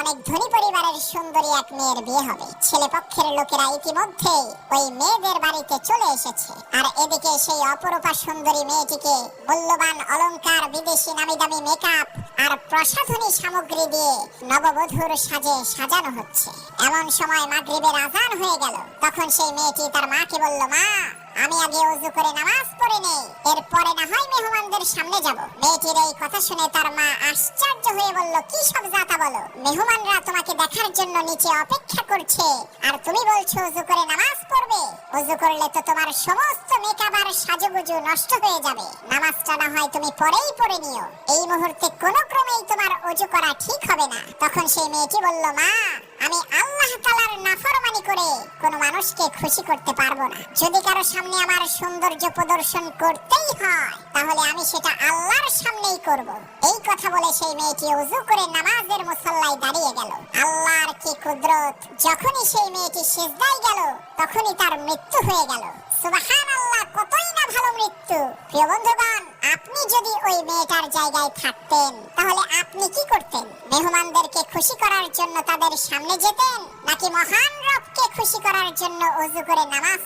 অনেক ধনী পরিবারের সুন্দরী এক মেয়ের বিয়ে হবে। ছেলে পক্ষের লোকেরা ইতিমধ্যে ওই মেয়েদের বাড়িতে চলে এসেছে। আর এদিকে সেই অপরূপা সুন্দরী মেয়েটিকে মূল্যবান অলংকার, বিদেশি নামি দামি মেকআপ আর প্রসাধনী সামগ্রী দিয়ে নববধূর সাজে সাজানো হচ্ছে। এমন সময় মাগরিবের আজান হয়ে গেল। তখন সেই মেয়েটি তার মাকে বলল, মা, আমি আগে অজু করে নামাজ নেই। এরপরে না হয় মেহমানদের সামনে যাব। মেয়েটির এই কথা শুনে তার মা আশ্চর্য হয়ে বলল, কি সব জাতা বলো? মেহমানরা তোমাকে দেখার জন্য নিচে অপেক্ষা করছে। আর তুমি বলছো অজু করে নামাজ পড়বে? অজু করলে তো তোমার সমস্ত মেকআপ আর সাজুগুজু নষ্ট হয়ে যাবে। নামাজটা না হয় তুমি পরেই পড়ে নিও। এই মুহূর্তে কোনো ক্রমেই তোমার অজু করা ঠিক হবে না। তখন সেই মেয়েটি বলল, মা, আমি আল্লাহ তালার নাফরমানি মানুষকে খুশি করতে পারব না। যদি কারও সামনে আমার সৌন্দর্য প্রদর্শন করতেই হয়, তাহলে আমি সেটা আল্লাহর সামনেই করব। এই কথা বলে সেই মেয়েটি উজু করে নামাজের মুসল্লায় দাঁড়িয়ে গেল। আল্লাহর কি কুদরত, যখনই সেই মেয়েটি সেজদায় গেল, তখনই তার মৃত্যু হয়ে গেল। সুবাহান আল্লাহ কতই না ভালো মৃত্যু। প্রিয় বন্ধুগণ, আপনি যদি ওই মেয়েটার জায়গায় থাকতেন, তাহলে আপনি কি করতেন? মেহমানদেরকে খুশি করার জন্য তাদের সামনে যেতেন, নাকি মহান রবকে খুশি করার জন্য অজু করে নামাজ